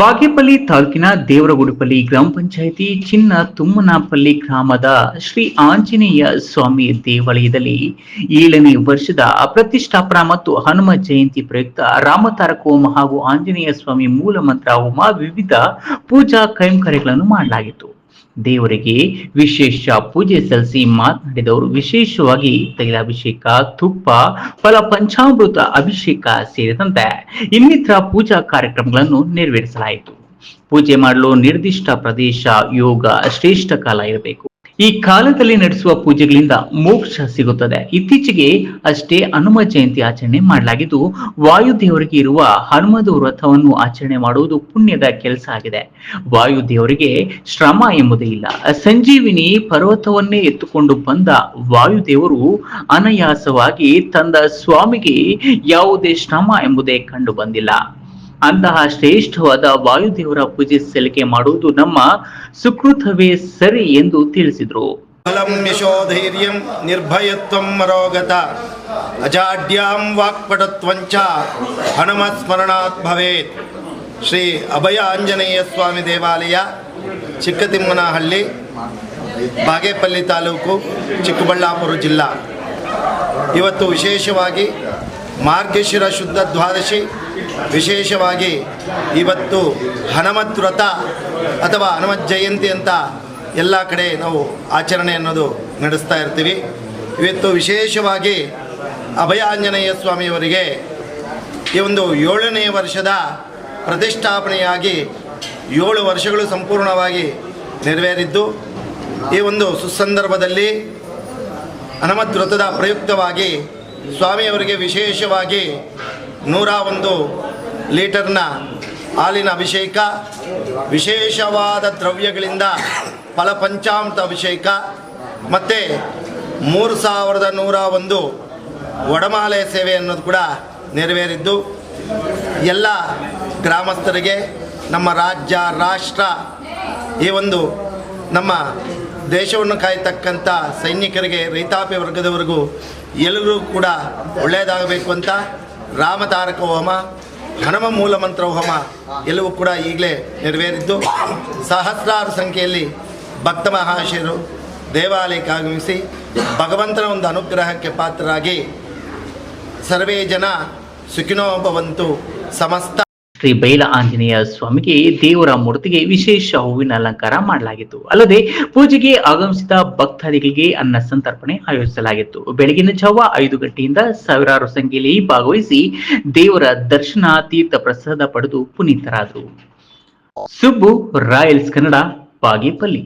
ಬಾಗೇಪಲ್ಲಿ ತಾಲೂಕಿನ ದೇವರಗುಡಿಪಲ್ಲಿ ಗ್ರಾಮ ಪಂಚಾಯಿತಿ ಚಿನ್ನ ತುಮ್ಮನಪಲ್ಲಿ ಗ್ರಾಮದ ಶ್ರೀ ಆಂಜನೇಯ ಸ್ವಾಮಿ ದೇವಾಲಯದಲ್ಲಿ ಏಳನೇ ವರ್ಷದ ಪ್ರತಿಷ್ಠಾಪನಾ ಮತ್ತು ಹನುಮ ಜಯಂತಿ ಪ್ರಯುಕ್ತ ರಾಮತಾರಕ ಹೋಮ ಹಾಗೂ ಆಂಜನೇಯ ಸ್ವಾಮಿ ಮೂಲ ಮಂತ್ರ ಹೋಮ ವಿವಿಧ ಪೂಜಾ ಕೈಂಕರ್ಯಗಳನ್ನು ಮಾಡಲಾಗಿತ್ತು. ದೇವರಿಗೆ ವಿಶೇಷ ಪೂಜೆ ಸಲ್ಲಿಸಿ ಮಾತನಾಡಿದವರು. ವಿಶೇಷವಾಗಿ ತೈಲಾಭಿಷೇಕ, ತುಪ್ಪ, ಫಲ ಪಂಚಾಮೃತ, ಅಭಿಷೇಕ ಸೇರಿದಂತೆ ಇನ್ನಿತರ ಪೂಜಾ ಕಾರ್ಯಕ್ರಮಗಳನ್ನು ನೆರವೇರಿಸಲಾಯಿತು. ಪೂಜೆ ಮಾಡಲು ನಿರ್ದಿಷ್ಟ ಪ್ರದೇಶ ಯೋಗ ಶ್ರೇಷ್ಠ ಕಾಲ ಇರಬೇಕು. ಈ ಕಾಲದಲ್ಲಿ ನಡೆಸುವ ಪೂಜೆಗಳಿಂದ ಮೋಕ್ಷ ಸಿಗುತ್ತದೆ. ಇತ್ತೀಚೆಗೆ ಅಷ್ಟೇ ಹನುಮ ಜಯಂತಿ ಆಚರಣೆ ಮಾಡಲಾಗಿದ್ದು, ವಾಯುದೇವರಿಗೆ ಇರುವ ಹನುಮದ ವ್ರತವನ್ನು ಆಚರಣೆ ಮಾಡುವುದು ಪುಣ್ಯದ ಕೆಲಸ ಆಗಿದೆ. ವಾಯುದೇವರಿಗೆ ಶ್ರಮ ಎಂಬುದೇ ಇಲ್ಲ. ಸಂಜೀವಿನಿ ಪರ್ವತವನ್ನೇ ಎತ್ತುಕೊಂಡು ಬಂದ ವಾಯುದೇವರು ಅನಾಯಾಸವಾಗಿ ತಂದ ಸ್ವಾಮಿಗೆ ಯಾವುದೇ ಶ್ರಮ ಎಂಬುದೇ ಕಂಡು ಬಂದಿಲ್ಲ. ಅಂತಹ ಶ್ರೇಷ್ಠವಾದ ವಾಯುದೇವರ ಪೂಜೆ ಸಲ್ಲಿಕೆ ಮಾಡುವುದು ನಮ್ಮ ಸುಕೃತವೇ ಸರಿ ಎಂದು ತಿಳಿಸಿದರು. ಯಶೋಧೈರ್ಯಂ ನಿರ್ಭಯತ್ವಂ ಮರೋಗತ ಅಜಾಡ್ಯಾಂ ವಾಕ್ಪಟತ್ವಂಚ ಹನುಮಸ್ಮರಣಾತ್ ಭವೇತ್. ಶ್ರೀ ಅಭಯ ಆಂಜನೇಯ ಸ್ವಾಮಿ ದೇವಾಲಯ, ಚಿಕ್ಕತಿಮ್ಮನಹಳ್ಳಿ, ಬಾಗೇಪಲ್ಲಿ ತಾಲೂಕು, ಚಿಕ್ಕಬಳ್ಳಾಪುರ ಜಿಲ್ಲಾ. ಇವತ್ತು ವಿಶೇಷವಾಗಿ ಮಾರ್ಗಶಿರ ಶುದ್ಧ ದ್ವಾದಶಿ ವಿಶೇಷವಾಗಿ ಇವತ್ತು ಹನುಮತ್ ವ್ರತ ಅಥವಾ ಹನುಮತ್ ಜಯಂತಿ ಅಂತ ಎಲ್ಲ ಕಡೆ ನಾವು ಆಚರಣೆ ಅನ್ನೋದು ನಡೆಸ್ತಾ ಇರ್ತೀವಿ. ಇವತ್ತು ವಿಶೇಷವಾಗಿ ಅಭಯ ಆಂಜನೇಯ ಸ್ವಾಮಿಯವರಿಗೆ ಈ ಒಂದು ಏಳನೇ ವರ್ಷದ ಪ್ರತಿಷ್ಠಾಪನೆಯಾಗಿ ಏಳು ವರ್ಷಗಳು ಸಂಪೂರ್ಣವಾಗಿ ನೆರವೇರಿದ್ದು, ಈ ಒಂದು ಸುಸಂದರ್ಭದಲ್ಲಿ ಹನುಮತ್ ವ್ರತದ ಪ್ರಯುಕ್ತವಾಗಿ ಸ್ವಾಮಿಯವರಿಗೆ ವಿಶೇಷವಾಗಿ ನೂರ ಒಂದು ಲೀಟರ್ನ ಹಾಲಿನ ಅಭಿಷೇಕ, ವಿಶೇಷವಾದ ದ್ರವ್ಯಗಳಿಂದ ಫಲಪಂಚಾಮೃತ ಅಭಿಷೇಕ, ಮತ್ತು ಮೂರು ಸಾವಿರದ ನೂರ ಒಂದು ಒಡಮಾಲೆ ಸೇವೆ ಅನ್ನೋದು ಕೂಡ ನೆರವೇರಿದ್ದು, ಎಲ್ಲ ಗ್ರಾಮಸ್ಥರಿಗೆ, ನಮ್ಮ ರಾಜ್ಯ, ರಾಷ್ಟ್ರ, ಈ ಒಂದು ನಮ್ಮ ದೇಶವನ್ನು ಕಾಯ್ತಕ್ಕಂಥ ಸೈನಿಕರಿಗೆ, ರೈತಾಪಿ ವರ್ಗದವರೆಗೂ ಎಲ್ಲರೂ ಕೂಡ ಒಳ್ಳೆಯದಾಗಬೇಕು ಅಂತ ರಾಮತಾರಕ ಹೋಮ ಹನುಮ ಮೂಲ ಮಂತ್ರ ಹೋಮ ಎಲ್ಲವೂ ಕೂಡ ಈಗಲೇ ನೆರವೇರಿದ್ದು, ಸಹಸ್ರಾರು ಸಂಖ್ಯೆಯಲ್ಲಿ ಭಕ್ತ ಮಹಾಶಯರು ದೇವಾಲಯಕ್ಕೆ ಆಗಮಿಸಿ ಭಗವಂತನ ಒಂದು ಅನುಗ್ರಹಕ್ಕೆ ಪಾತ್ರರಾಗಿ ಸರ್ವೇ ಜನ ಸುಖಿನೋಭವಂತು ಸಮಸ್ತ ಶ್ರೀ ಬೈಲ ಆಂಜನೇಯ ಸ್ವಾಮಿಗೆ ದೇವರ ಮೂರ್ತಿಗೆ ವಿಶೇಷ ಹೂವಿನ ಅಲಂಕಾರ ಮಾಡಲಾಗಿತ್ತು. ಅಲ್ಲದೆ ಪೂಜೆಗೆ ಆಗಮಿಸಿದ ಭಕ್ತಾದಿಗಳಿಗೆ ಅನ್ನ ಸಂತರ್ಪಣೆ ಆಯೋಜಿಸಲಾಗಿತ್ತು. ಬೆಳಗಿನ ಜಾವ ಐದು ಗಂಟೆಯಿಂದ ಸಾವಿರಾರು ಸಂಖ್ಯೆಯಲ್ಲಿ ಭಾಗವಹಿಸಿ ದೇವರ ದರ್ಶನ, ತೀರ್ಥ ಪ್ರಸಾದ ಪಡೆದು ಪುನೀತರಾದರು. ಸುಬ್ಬು, ರಾಯಲ್ಸ್ ಕನ್ನಡ, ಬಾಗೇಪಲ್ಲಿ.